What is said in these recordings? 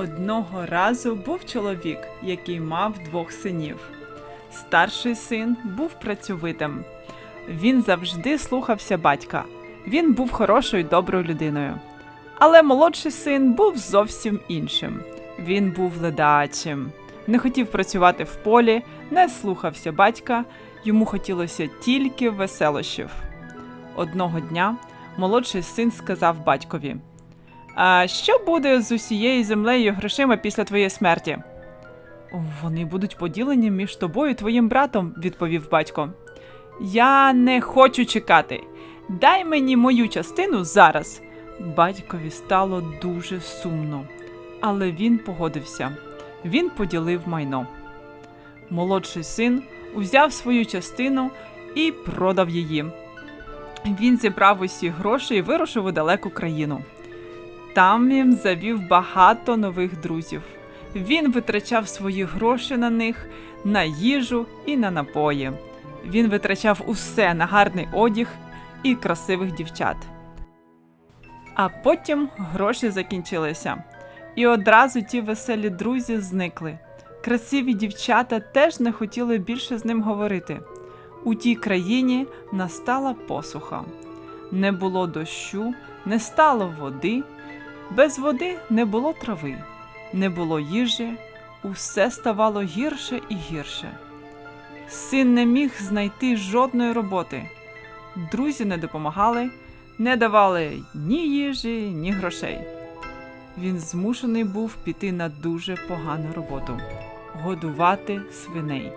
Одного разу був чоловік, який мав двох синів. Старший син був працьовитим. Він завжди слухався батька. Він був хорошою доброю людиною. Але молодший син був зовсім іншим. Він був ледачим, не хотів працювати в полі, не слухався батька, йому хотілося тільки веселощів. Одного дня молодший син сказав батькові: А що буде з усією землею грошима після твоєї смерті? Вони будуть поділені між тобою і твоїм братом, відповів батько. Я не хочу чекати. Дай мені мою частину зараз. Батькові стало дуже сумно, але він погодився. Він поділив майно. Молодший син узяв свою частину і продав її. Він зібрав усі гроші і вирушив у далеку країну. Там він завів багато нових друзів. Він витрачав свої гроші на них, на їжу і на напої. Він витрачав усе на гарний одяг і красивих дівчат. А потім гроші закінчилися. І одразу ті веселі друзі зникли. Красиві дівчата теж не хотіли більше з ним говорити. У тій країні настала посуха. Не було дощу, не стало води, без води не було трави, не було їжі, усе ставало гірше і гірше. Син не міг знайти жодної роботи. Друзі не допомагали, не давали ні їжі, ні грошей. Він змушений був піти на дуже погану роботу годувати свиней.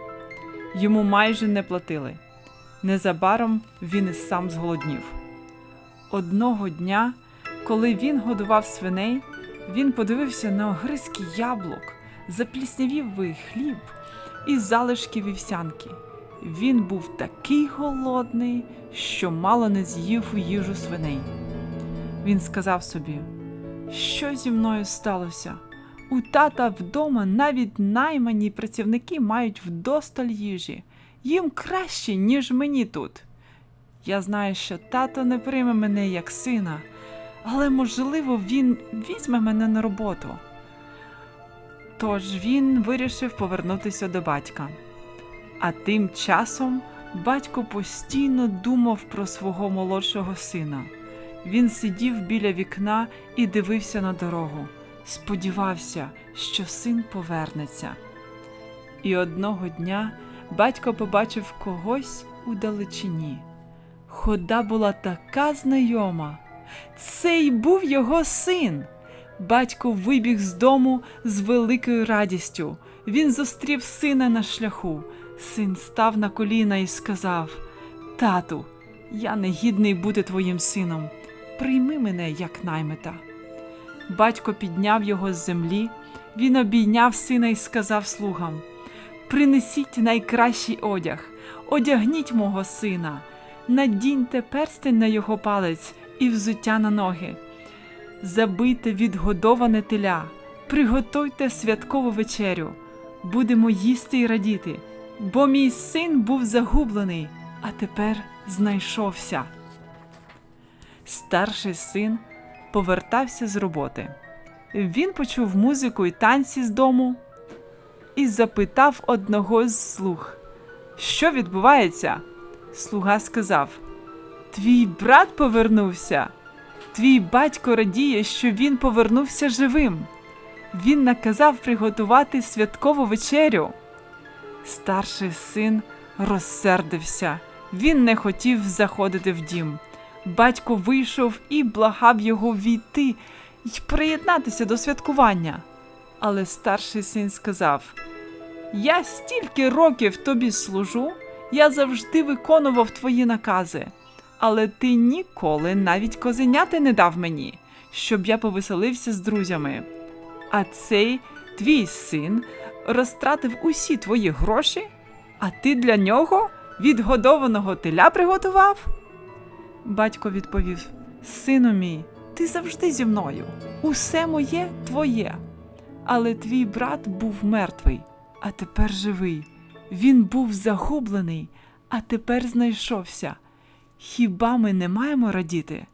Йому майже не платили. Незабаром він і сам зголоднів. Одного дня, коли він годував свиней, він подивився на огризки яблук, запліснявілий хліб і залишки вівсянки. Він був такий голодний, що мало не з'їв у їжу свиней. Він сказав собі, що зі мною сталося? У тата вдома навіть наймані працівники мають вдосталь їжі. Їм краще, ніж мені тут. Я знаю, що тато не прийме мене як сина, але можливо він візьме мене на роботу. Тож він вирішив повернутися до батька. А тим часом батько постійно думав про свого молодшого сина. Він сидів біля вікна і дивився на дорогу. Сподівався, що син повернеться. І одного дня батько побачив когось у далечині. Хода була така знайома. Це й був його син. Батько вибіг з дому з великою радістю. Він зустрів сина на шляху. Син став на коліна і сказав: Тату, я не гідний бути твоїм сином. Прийми мене як наймита. Батько підняв його з землі, він обійняв сина і сказав слугам: Принесіть найкращий одяг, одягніть мого сина, надіньте перстень на його палець і взуття на ноги. Забийте відгодоване теля, приготуйте святкову вечерю, будемо їсти і радіти, бо мій син був загублений, а тепер знайшовся. Старший син повертався з роботи. Він почув музику і танці з дому і запитав одного з слуг, що відбувається. Слуга сказав: Твій брат повернувся. Твій батько радіє, що він повернувся живим. Він наказав приготувати святкову вечерю. Старший син розсердився. Він не хотів заходити в дім. Батько вийшов і благав його війти й приєднатися до святкування. Але старший син сказав: Я стільки років тобі служу, я завжди виконував твої накази, але ти ніколи навіть козеняти не дав мені, щоб я повеселився з друзями. А цей твій син розтратив усі твої гроші, а ти для нього відгодованого теля приготував? Батько відповів: Сину мій, ти завжди зі мною. Усе моє твоє. Але твій брат був мертвий, а тепер живий. Він був загублений, а тепер знайшовся. Хіба ми не маємо радіти?